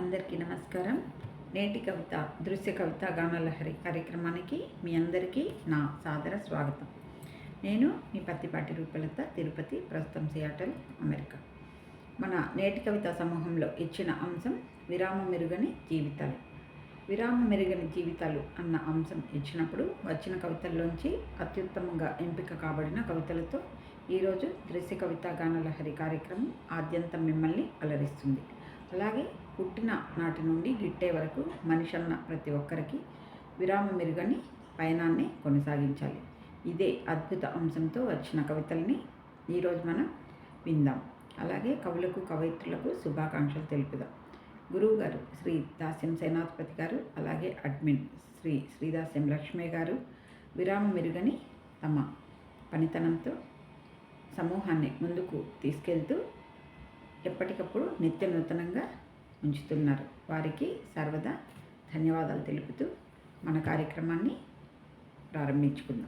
అందరికీ నమస్కారం. నేటి కవిత దృశ్య కవిత గానలహరి కార్యక్రమానికి మీ అందరికీ నా సాదర స్వాగతం. నేను మీ పత్తిపాటి రూపలత తిరుపతి ప్రస్తుతం సియాటల్ అమెరికా. మన నేటి కవిత సమూహంలో ఇచ్చిన అంశం విరామ మెరుగని జీవితాలు. విరామ మెరుగని జీవితాలు అన్న అంశం ఇచ్చినప్పుడు వచ్చిన కవితల్లోంచి అత్యుత్తమంగా ఎంపిక కాబడిన కవితలతో ఈరోజు దృశ్య కవిత గానలహరి కార్యక్రమం ఆద్యంతం మిమ్మల్ని అలరిస్తుంది. అలాగే పుట్టిన నాటి నుండి గిట్టే వరకు మనిషి అన్న ప్రతి ఒక్కరికి విరామ మెరుగని పయనాన్ని కొనసాగించాలి. ఇదే అద్భుత అంశంతో వచ్చిన కవితల్ని ఈరోజు మనం విందాం. అలాగే కవులకు కవయిత్రులకు శుభాకాంక్షలు తెలుపుదాం. గురువు గారు శ్రీ దాస్యం సేనాధిపతి గారు అలాగే అడ్మిన్ శ్రీ శ్రీదాస్యం లక్ష్మయ్య గారు విరామ మెరుగని తమ పనితనంతో సమూహాన్ని ముందుకు తీసుకెళ్తూ ఎప్పటికప్పుడు నిత్య నూతనంగా ఉంచుతున్నారు. వారికి సర్వదా ధన్యవాదాలు తెలుపుతూ మన కార్యక్రమాన్ని ప్రారంభించుకుందాం.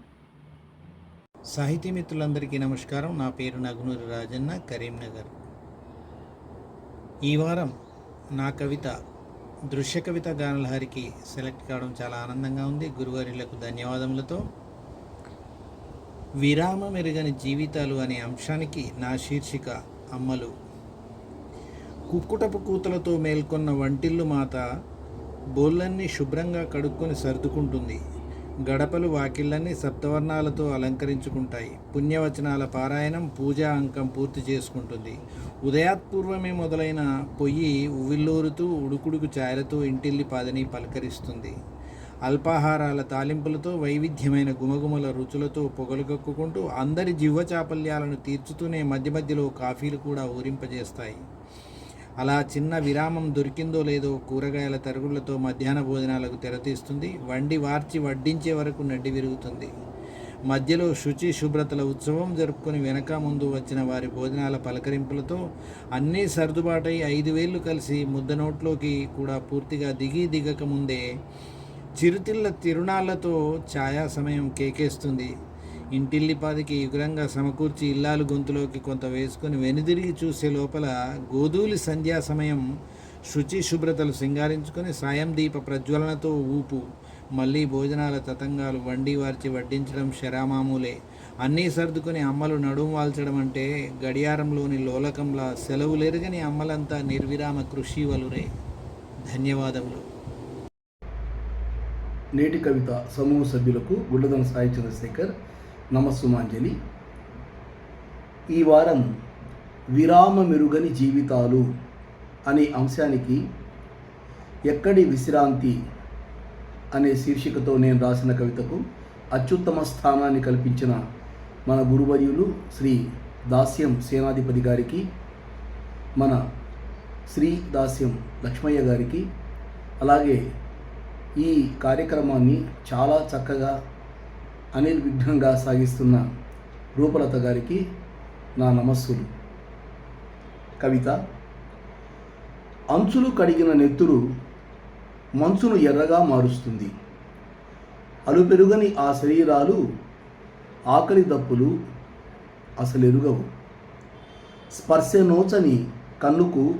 సాహితీ మిత్రులందరికీ నమస్కారం. నా పేరు నగునూరి రాజన్న కరీంనగర్ ఈ వారం నా కవిత దృశ్య కవిత గానలహరికి సెలెక్ట్ కావడం చాలా ఆనందంగా ఉంది. గురువారిలకు ధన్యవాదములతో విరామ మెరుగని జీవితాలు అనే అంశానికి నా శీర్షిక అమ్మలు కుక్కుటపు కూతలతో మేల్కొన్న వంటిల్లు మాత బోళ్ళన్నీ శుభ్రంగా కడుక్కొని సర్దుకుంటుంది. గడపలు వాకిళ్ళన్నీ సప్తవర్ణాలతో అలంకరించుకుంటాయి. పుణ్యవచనాల పారాయణం పూజా అంకం పూర్తి చేసుకుంటుంది. ఉదయాత్పూర్వమే మొదలైన పొయ్యి ఉవిల్లూరుతూ ఉడుకుడుకు ఛాయలతో ఇంటిల్లి పాదని పలకరిస్తుంది. అల్పాహారాల తాలింపులతో వైవిధ్యమైన గుమగుమల రుచులతో పొగలు కక్కుకుంటూ అందరి జివ్వ చాపల్యాలను తీర్చుతూనే మధ్య మధ్యలో కాఫీలు కూడా ఊరింపజేస్తాయి. అలా చిన్న విరామం దొరికిందో లేదో కూరగాయల తరుగులతో మధ్యాహ్న భోజనాలకు తెరతీస్తుంది వండి వార్చి వడ్డించే వరకు నడ్డి విరుగుతుంది. మధ్యలో శుచి శుభ్రతల ఉత్సవం జరుపుకొని వెనక ముందు వచ్చిన వారి భోజనాల పలకరింపులతో అన్నీ సర్దుబాటై ఐదు వేళ్ళు కలిసి ముద్ద నోట్లోకి కూడా పూర్తిగా దిగి దిగక ముందే చిరుతిళ్ళ తిరుణాలతో ఛాయా సమయం కేకేస్తుంది. ఇంటిల్లిపాదికి యుగ్రంగా సమకూర్చి ఇల్లాలు గొంతులోకి కొంత వేసుకుని వెనుదిరిగి చూసే లోపల గోధూలి సంధ్యా సమయం శుచి శుభ్రతలు సింగారించుకొని సాయం దీప ప్రజ్వలనతో ఊపు మళ్ళీ భోజనాల తతంగాలు వండి వార్చి వడ్డించడం శరామామూలే. అన్నీ సర్దుకొని అమ్మలు నడుం వాల్చడం అంటే గడియారంలోని లోలకంలా సెలవులెరగని అమ్మలంతా నిర్విరామ కృషి వలురే. ధన్యవాదములు. నేటి కవిత సమూహ సభ్యులకు గుండదన సాయి చంద్రశేఖర్ నమస్సుమాంజలి. ఈ వారం విరామ మెరుగని జీవితాలు అనే అంశానికి ఎక్కడి విశ్రాంతి అనే శీర్షికతో నేను రాసిన కవితకు అత్యుత్తమ స్థానాన్ని కల్పించిన మన గురువర్యులు శ్రీ దాస్యం సేనాధిపతి గారికి మన శ్రీ దాస్యం లక్ష్మయ్య గారికి అలాగే ఈ కార్యక్రమాన్ని చాలా చక్కగా అనిర్విఘ్నంగా సాగిస్తున్న రూపలత గారికి నా నమస్సులు. కవిత అంచులు కడిగిన నెత్తురు మంచును ఎర్రగా మారుస్తుంది. అలుపెరుగని ఆ శరీరాలు ఆకలి దప్పులు అసలెరుగవు. స్పర్శ నోచని కన్నుకు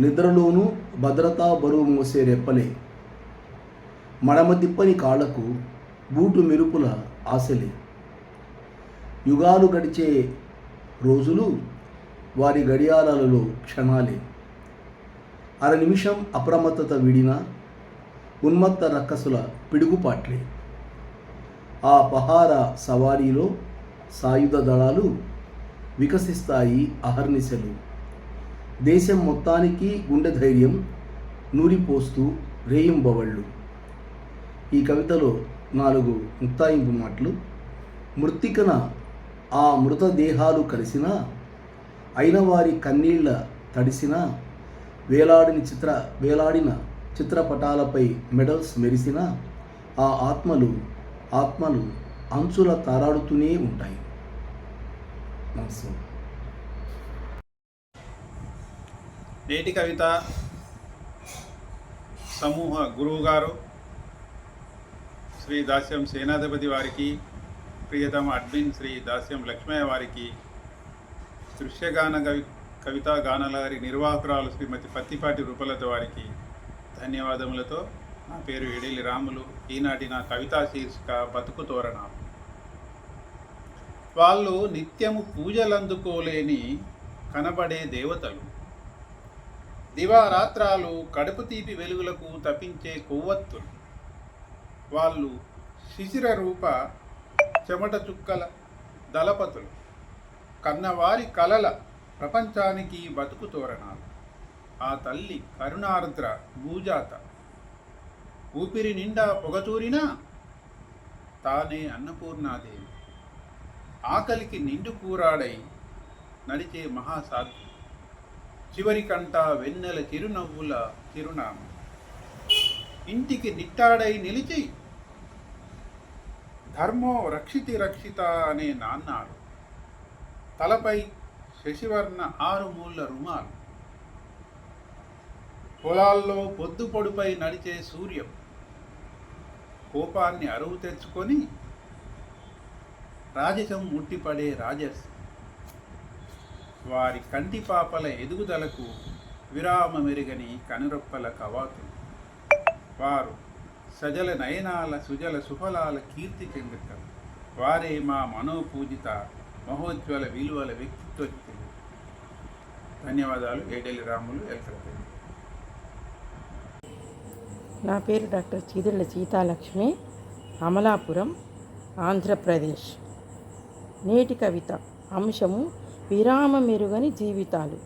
నిద్రలోనూ భద్రతా బరువు మోసే రెప్పలే. మడమ తిప్పని కాళ్ళకు బూటు మెరుపుల ఆశలే. యుగాలు గడిచే రోజులు వారి గడియారాలలో క్షణాలే. అర నిమిషం అప్రమత్తత విడిన ఉన్మత్త రక్కసుల పిడుగుపాట్లే. ఆ పహార సవారీలో సాయుధ దళాలు వికసిస్తాయి అహర్నిశలు. దేశం మొత్తానికి గుండె ధైర్యం నూరిపోస్తూ రేయింబవళ్ళు. ఈ కవితలో నాలుగు ముక్తాయింపు మాటలు. మృతికన ఆ మృతదేహాలు కలిసిన అయిన వారి కన్నీళ్ళ తడిసిన వేలాడిన చిత్ర వేలాడిన చిత్రపటాలపై మెడల్స్ మెరిసిన ఆ ఆత్మలు ఆత్మలు అంచుల తారాడుతూనే ఉంటాయి. నమస్కారం నేటి కవిత సమూహ గురువు గారు శ్రీ దాస్యం సేనాధిపతి వారికి ప్రియతమ అడ్మిన్ శ్రీ దాస్యం లక్ష్మయ్య వారికి దృశ్యగాన కవి కవితా గానలహరి నిర్వాహకురాలు శ్రీమతి పత్తిపాటి రూపలత వారికి ధన్యవాదములతో నా పేరు ఎడేలి రాములు. ఈనాటి నా కవితా శీర్షిక బతుకు తోరణాలు వాళ్ళు నిత్యము పూజలందుకోలేని కనబడే దేవతలు. దివారాత్రాలు కడుపు తీపి వెలుగులకు తప్పించే కొవ్వొత్తులు. వాళ్ళు శిశిర రూప చెమట చుక్కల దళపతులు కన్నవారి కలల ప్రపంచానికి బతుకు తోరణాలు. ఆ తల్లి కరుణార్ద్ర భూజాత. ఊపిరి నిండా పొగచూరినా తానే అన్నపూర్ణాదేవి. ఆకలికి నిండు కూరాడై నడిచే మహాసాధు చివరికంట వెన్నెల చిరునవ్వుల చిరునామా. ఇంటికి నిట్టాడై నిలిచి ధర్మో రక్షితి రక్షిత అనే నాన్నాడు. తలపై శశివర్ణ ఆరు మూల రుమాలు. పొలాల్లో పొద్దు పొడుపై నడిచే సూర్యం కోపాన్ని అరువు తెచ్చుకొని రాజసం ముట్టిపడే రాజస్ వారి కంటి పాపల ఎదుగుదలకు విరామమెరుగని కనురొప్పల కవాతులు. వారు సజల నయనాల సుజల సుఫలాల కీర్తి చెందుతారు వారే మా మనోపూజిత మహోజ్వల విలువల వ్యక్తిత్వ ధన్యవాదాలు. ఏడెల్లి రాములు ఎల్కలపల్లి నా పేరు డాక్టర్ చీదళ్ళ సీతాలక్ష్మి అమలాపురం ఆంధ్రప్రదేశ్. నేటి కవిత. అంశము విరామ మెరుగని జీవితాలు.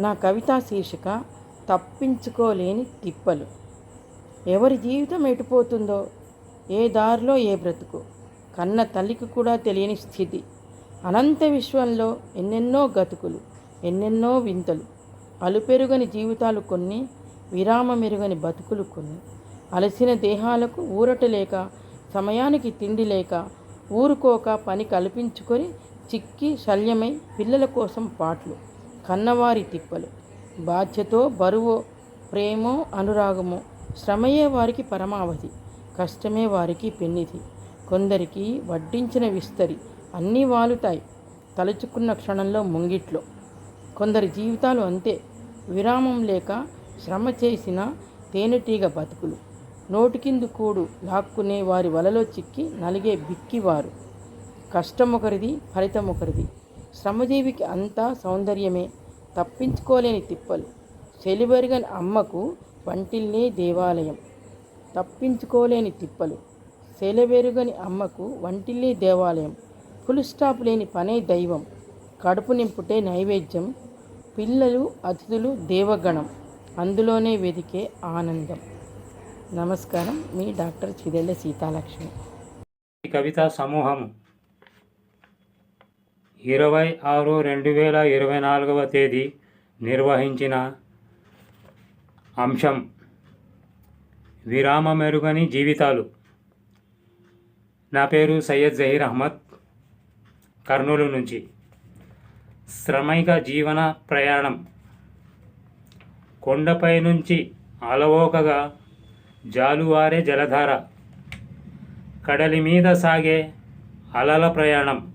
నా కవితా శీర్షిక తప్పించుకోలేని తిప్పలు. ఎవరి జీవితం ఎటుపోతుందో ఏ దారిలో ఏ బ్రతుకు. కన్న తల్లికి కూడా తెలియని స్థితి. అనంత విశ్వంలో ఎన్నెన్నో గతుకులు ఎన్నెన్నో వింతలు. అలుపెరుగని జీవితాలు కొన్ని విరామ మెరుగని బతుకులు కొన్ని. అలసిన దేహాలకు ఊరట లేక సమయానికి తిండి లేక ఊరుకోక పని కల్పించుకొని చిక్కి శల్యమై పిల్లల కోసం పాటలు కన్నవారి తిప్పలు. బాధ్యతో బరువో ప్రేమో అనురాగమో శ్రమయే వారికి పరమావధి కష్టమే వారికి పెన్నిధి. కొందరికి వడ్డించిన విస్తరి అన్నీ వాలుతాయి తలుచుకున్న క్షణంలో ముంగిట్లో. కొందరి జీవితాలు అంతే విరామం లేక శ్రమ చేసిన తేనెటీగ బతుకులు. నోటికిందు కూడు లాక్కునే వారి వలలో చిక్కి నలిగే బిక్కివారు. కష్టం ఒకరిది ఫలితం ఒకరిది శ్రమజీవికి అంతా సౌందర్యమే తప్పించుకోలేని తిప్పలు. సెలివెరగని అమ్మకు వంటిల్లే దేవాలయం. తప్పించుకోలేని తిప్పలు. సెలవెరుగని అమ్మకు వంటిల్లే దేవాలయం. ఫుల్ స్టాప్ లేని పనే దైవం. కడుపు నింపుటే నైవేద్యం. పిల్లలు అతిథులు దేవగణం. అందులోనే వెదికే ఆనందం. నమస్కారం. మీ డాక్టర్ చిదెళ్ళ సీతాలక్ష్మి. కవితా సమూహం ఇరవై ఆరు రెండు వేల ఇరవై నాలుగవ తేదీ నిర్వహించిన అంశం. విరామ మెరుగని జీవితాలు. నా పేరు సయ్యద్ జహీర్ అహ్మద్ కర్నూలు నుంచి. శ్రమైక జీవన ప్రయాణం. కొండపై నుంచి అలవోకగా జాలువారే జలధార. కడలి మీద సాగే అలల ప్రయాణం.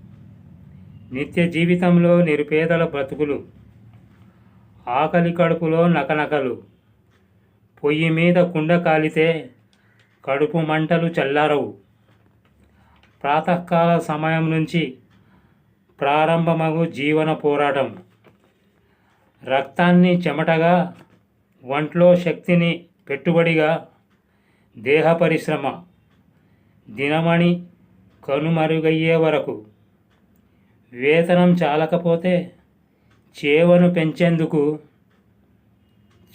నిత్య జీవితంలో నిరుపేదల బ్రతుకులు. ఆకలి కడుపులో నకనకలు. పొయ్యి మీద కుండ కాలితే కడుపు మంటలు చల్లారవు. ప్రాతకాల సమయం నుంచి ప్రారంభమగు జీవన పోరాటం. రక్తాన్ని చెమటగా ఒంట్లో శక్తిని పెట్టుబడిగా దేహ పరిశ్రమ దినమణి కనుమరుగయ్యే వరకు. వేతనం చాలకపోతే చేవను పెంచేందుకు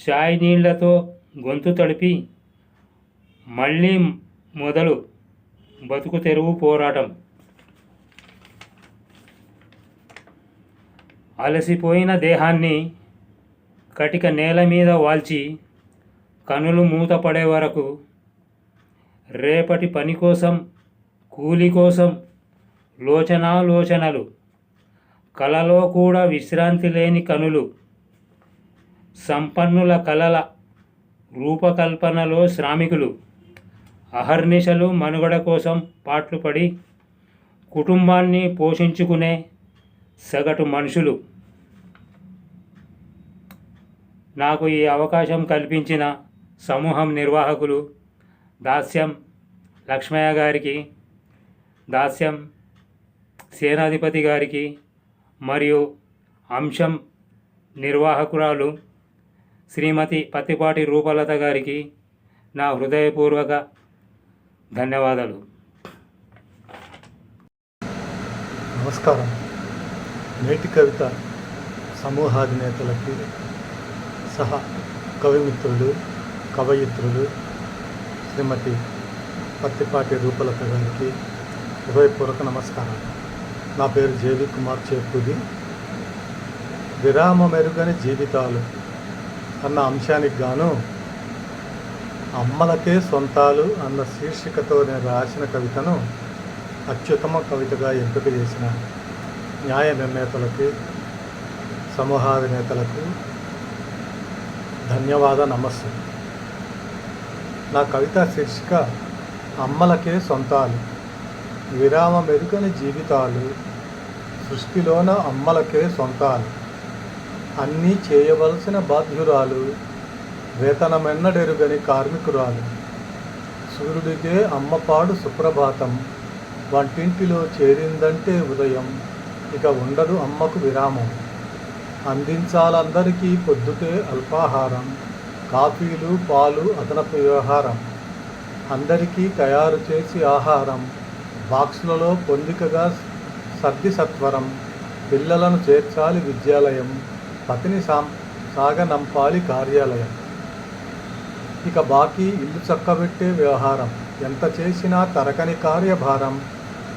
చాయ్ నీళ్ళతో గొంతు తడిపి మళ్ళీ మొదలు బతుకు తెరువు పోరాటం. అలసిపోయిన దేహాన్ని కటిక నేల మీద వాల్చి కనులు మూతపడే వరకు రేపటి పని కోసం కూలి కోసం లోచనాలోచనలు. కలలో కూడా విశ్రాంతి లేని కనులు సంపన్నుల కలల రూపకల్పనలో శ్రామికులు అహర్నిశలు మనుగడ కోసం పాట్లు పడి కుటుంబాన్ని పోషించుకునే సగటు మనుషులు. నాకు ఈ అవకాశం కల్పించిన సమూహం నిర్వాహకులు దాస్యం లక్ష్మయ్య గారికి దాస్యం సేనాధిపతి గారికి మరియు అంశం నిర్వాహకురాలు శ్రీమతి పత్తిపాటి రూపలత గారికి నా హృదయపూర్వక ధన్యవాదాలు. నమస్కారం. నేటి కవిత సమూహాధినేతలకి సహా కవిమిత్రులు కవయిత్రులు శ్రీమతి పత్తిపాటి రూపలత గారికి హృదయపూర్వక నమస్కారం నా పేరు జేవి కుమార్ చేకూది విరామ మెరుగని జీవితాలు అన్న అంశానికి గాను అమ్మలకే సొంతాలు అన్న శీర్షికతో నేను రాసిన కవితను అత్యుత్తమ కవితగా ఎంపిక చేసిన న్యాయ నిర్ణేతలకి సమూహాధినేతలకు ధన్యవాద నమస్సు. నా కవిత శీర్షిక అమ్మలకే సొంతాలు విరామ మెరుగని జీవితాలు సృష్టిలోన అమ్మలకే సొంతాలు. అన్నీ చేయవలసిన బాధ్యురాలు వేతనమెన్నడెరుగని కార్మికురాలు. సూర్యుడికే అమ్మపాడు సుప్రభాతం వంటింటిలో చేరిందంటే ఉదయం ఇక ఉండదు అమ్మకు విరామం. అందించాలందరికీ పొద్దుటే అల్పాహారం కాఫీలు పాలు అదనపు వ్యవహారం. అందరికీ తయారు చేసి ఆహారం బాక్సులలో పొందికగా సర్ది సత్వరం పిల్లలను చేర్చాలి విద్యాలయం. పతిని సాం సాగనంపాలి కార్యాలయం. ఇక బాకీ ఇల్లు చక్కబెట్టే వ్యవహారం. ఎంత చేసినా తరకని కార్యభారం.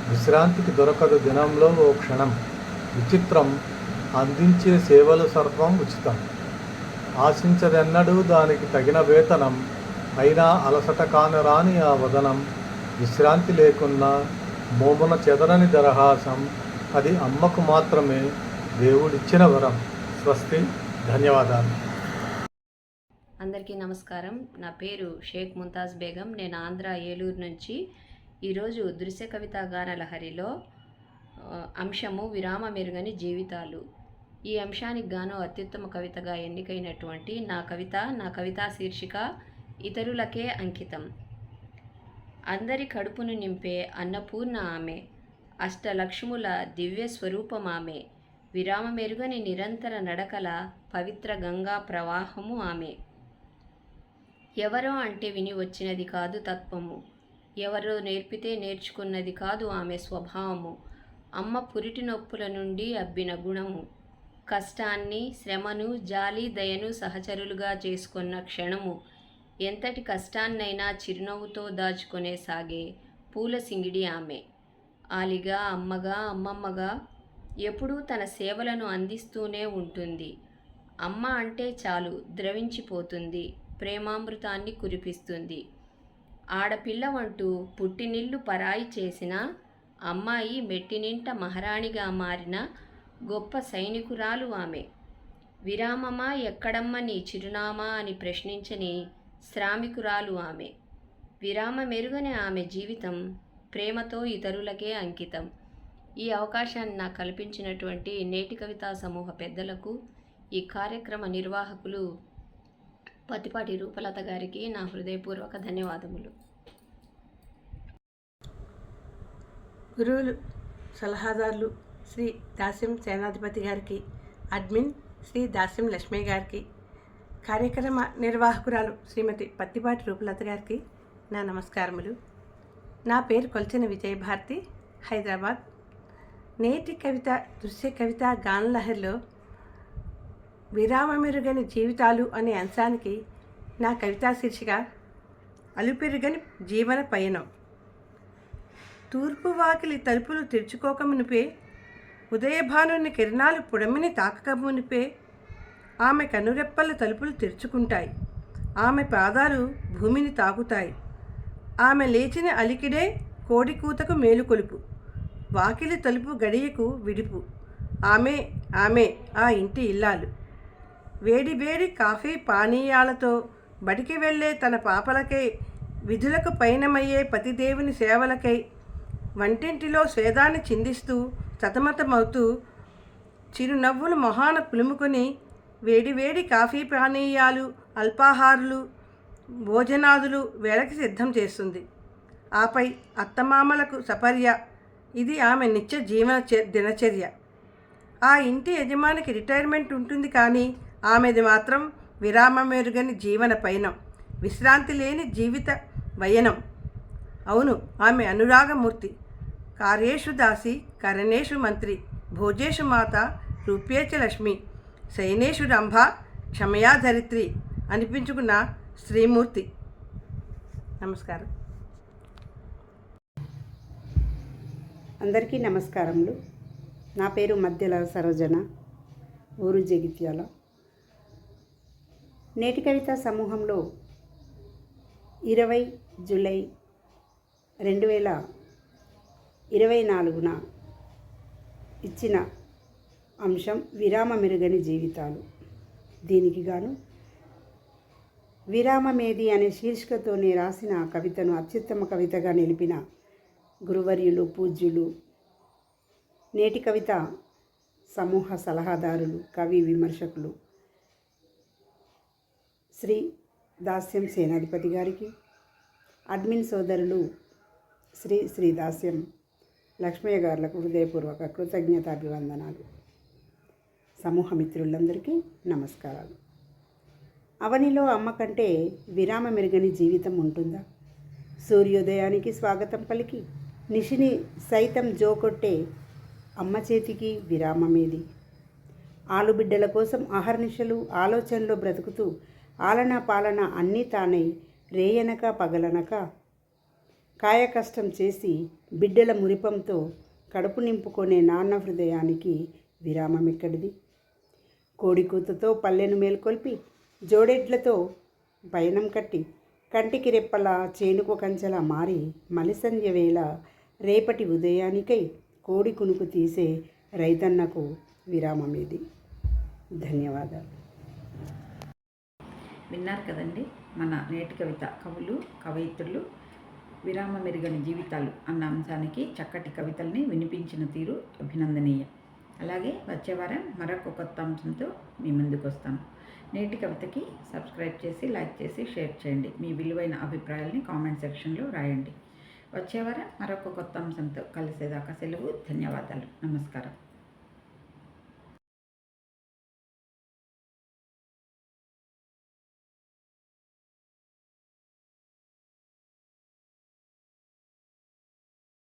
విశ్రాంతికి దొరకదు దినంలో ఓ క్షణం. విచిత్రం. అందించే సేవలు సర్వం ఉచితం. ఆశించదెన్నడూ దానికి తగిన వేతనం. అయినా అలసట కానరాని ఆ వదనం. విశ్రాంతి లేకున్నా మోమున చెదరని దరహాసం అది అమ్మకు మాత్రమే దేవుడిచ్చిన వరం. స్వస్తి. ధన్యవాదాలు. అందరికీ నమస్కారం. నా పేరు షేక్ ముంతాజ్ బేగం. నేను ఆంధ్ర ఏలూరు నుంచి ఈరోజు దృశ్య కవితా గానలహరిలో అంశము విరామ మెరుగని జీవితాలు. ఈ అంశానికి గాను అత్యుత్తమ కవితగా ఎన్నికైనటువంటి నా కవిత నా కవితా శీర్షిక ఇతరులకే అంకితం. అందరి కడుపును నింపే అన్నపూర్ణ ఆమె అష్టలక్ష్ముల దివ్య స్వరూపం ఆమె. విరామ మెరుగని నిరంతర నడకల పవిత్ర గంగా ప్రవాహము ఆమె. ఎవరో అంటే విని వచ్చినది కాదు తత్వము. ఎవరో నేర్పితే నేర్చుకున్నది కాదు ఆమె స్వభావము. అమ్మ పురిటి నొప్పుల నుండి అబ్బిన గుణము. కష్టాన్ని శ్రమను జాలి దయను సహచరులుగా చేసుకున్న క్షణము. ఎంతటి కష్టాన్నైనా చిరునవ్వుతో దాచుకునే సాగే పూల సింగిడి ఆమె. ఆలిగా అమ్మగా అమ్మమ్మగా ఎప్పుడూ తన సేవలను అందిస్తూనే ఉంటుంది. అమ్మ అంటే చాలు ద్రవించిపోతుంది ప్రేమామృతాన్ని కురిపిస్తుంది. ఆడపిల్లవంటూ పుట్టినిల్లు పరాయి చేసిన అమ్మాయి మెట్టినింట మహారాణిగా మారిన గొప్ప సైనికురాలు ఆమె. విరామమా ఎక్కడమ్మ నీ చిరునామా అని ప్రశ్నించని శ్రామికురాలు ఆమె. విరామ మెరుగని ఆమె జీవితం ప్రేమతో ఇతరులకే అంకితం. ఈ అవకాశాన్ని నాకు కల్పించినటువంటి నేటి కవితా సమూహ పెద్దలకు ఈ కార్యక్రమ నిర్వాహకులు పత్తిపాటి రూపలత గారికి నా హృదయపూర్వక ధన్యవాదములు. గురువులు సలహాదారులు శ్రీ దాస్యం సేనాధిపతి గారికి అడ్మిన్ శ్రీ దాస్యం లక్ష్మి గారికి కార్యక్రమ నిర్వాహకురాలు శ్రీమతి పత్తిపాటి రూపలత గారికి నా నమస్కారములు. నా పేరు కొల్చిన విజయభారతి హైదరాబాద్. నేటి కవిత దృశ్య కవిత గానలహరిలో విరామమెరుగని జీవితాలు అనే అంశానికి నా కవితా శీర్షిక అలుపెరుగని జీవన పయనం. తూర్పు వాకిలి తలుపులు తెరుచుకోక మునిపే ఉదయభానుని కిరణాలు పుడమిని తాకక మునిపే ఆమె కనురెప్పల తలుపులు తెరుచుకుంటాయి. ఆమె పాదాలు భూమిని తాకుతాయి. ఆమె లేచిన అలికిడే కోడి కూతకు మేలుకొలుపు. వాకిలి తలుపు గడియకు విడుపు. ఆమె ఆమె ఆ ఇంటి ఇల్లాలు. వేడి వేడి కాఫీ పానీయాలతో బడికి వెళ్ళే తన పాపలకై విధులకు పయనమయ్యే పతిదేవుని సేవలకై వంటింటిలో స్వేదాన్ని చిందిస్తూ సతమతమవుతూ చిరునవ్వులు మొహాన పులుముకొని వేడివేడి కాఫీ పానీయాలు అల్పాహారులు భోజనాదులు వేళకి సిద్ధం చేస్తుంది. ఆపై అత్తమామలకు సపర్య ఇది ఆమె నిత్య జీవన దినచర్య. ఆ ఇంటి యజమానికి రిటైర్మెంట్ ఉంటుంది కానీ ఆమెది మాత్రం విరామం మెరుగని జీవన పయనం విశ్రాంతి లేని జీవిత వయనం. అవును ఆమె అనురాగమూర్తి. కార్యేషు దాసి కరణేషు మంత్రి భోజేషు మాత రూప్యేచ లక్ష్మి శయనేషు రంభ క్షమయాధరిత్రి అనిపించుకున్న శ్రీమూర్తి నమస్కారం. అందరికీ నమస్కారములు. నా పేరు మధ్యల సరోజన ఊరు జగిత్యాల. నేటి కవిత సమూహంలో ఇరవై జూలై రెండు వేల ఇరవై నాలుగున ఇచ్చిన అంశం విరామ మెరుగని జీవితాలు. దీనికి గాను విరామమేది అనే శీర్షికతోనే రాసిన కవితను అత్యుత్తమ కవితగా నిలిపిన గురువర్యులు పూజ్యులు నేటి కవిత సమూహ సలహాదారులు కవి విమర్శకులు. శ్రీ దాస్యం సేనాధిపతి గారికి అడ్మిన్ సోదరులు శ్రీ శ్రీ దాస్యం లక్ష్మయ్య గారులకు హృదయపూర్వక కృతజ్ఞతాభివందనాలు. సమూహ మిత్రులందరికీ నమస్కారాలు. అవనిలో అమ్మ కంటే విరామ మెరుగని జీవితం ఉంటుందా? సూర్యోదయానికి స్వాగతం పలికి నిషిని సైతం జోకొట్టే అమ్మ చేతికి విరామమేది. ఆలుబిడ్డల కోసం అహర్నిశలు ఆలోచనలో బ్రతుకుతూ ఆలన పాలన అన్నీ తానై రేయనక పగలనక కాయకష్టం చేసి బిడ్డల మురిపంతో కడుపు నింపుకొనే నాన్న హృదయానికి విరామం ఎక్కడిది కోడికూతతో పల్లెను మేల్కొల్పి జోడెడ్లతో పయనం కట్టి కంటికి రెప్పల చేనుకు కంచెలా మారి మలిసంధ్య వేళ రేపటి ఉదయానికై కోడి కునుకు తీసే రైతన్నకు విరామం ఇది ధన్యవాదాలు. విన్నారు కదండి మన నేటి కవిత కవులు కవయిత్రులు విరామ మెరుగని జీవితాలు అన్న అంశానికి చక్కటి కవితల్ని వినిపించిన తీరు అభినందనీయం. అలాగే వచ్చే వారం మరొక కొత్త అంశంతో మీ ముందుకు వస్తాను నేటి కవితకి సబ్స్క్రైబ్ చేసి లైక్ చేసి షేర్ చేయండి. మీ విలువైన అభిప్రాయాల్ని కామెంట్ సెక్షన్లో రాయండి. వచ్చేవారం? మరొక కొత్త అంశంతో కలిసేదాకా సెలవు. ధన్యవాదాలు. నమస్కారం.